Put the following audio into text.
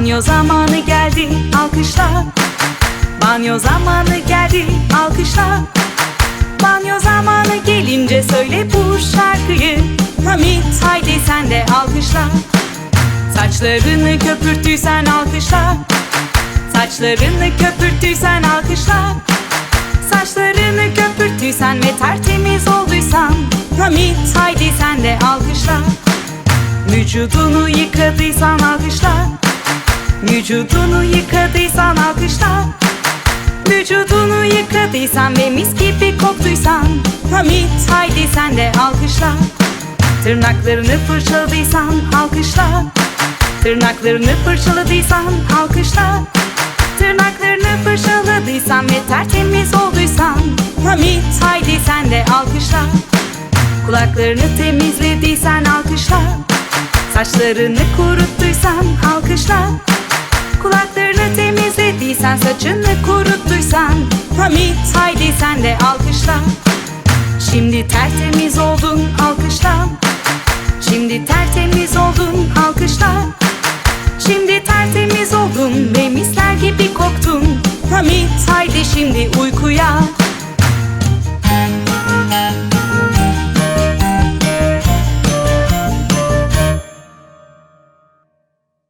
Banyo zamanı geldi alkışla. Banyo zamanı geldi alkışla. Banyo zamanı gelince söyle bu şarkıyı. Hamit haydi sen de alkışla. Saçlarını köpürttüysen alkışla. Saçlarını köpürttüysen alkışla. Saçlarını köpürttüysen ve tertemiz olduysan. Hamit haydi sen de alkışla. Vücudunu yıkadıysan alkışla Vücudunu yıkadıysan alkışla. Vücudunu yıkadıysan ve mis gibi koktuysan. Hamit haydi sen de alkışla. Tırnaklarını fırçaladıysan alkışla. Tırnaklarını fırçaladıysan alkışla. Tırnaklarını fırçaladıysan ve tertemiz olduysan. Hamit haydi sen de alkışla. Kulaklarını temizlediysen alkışla. Saçlarını kuruttuysan alkışla saçını kuruttuysan Hamit haydi sen de alkışla. Şimdi tertemiz oldun alkışla. Şimdi tertemiz oldun alkışla. Şimdi tertemiz oldun ve misler gibi koktun. Hamit haydi şimdi uykuya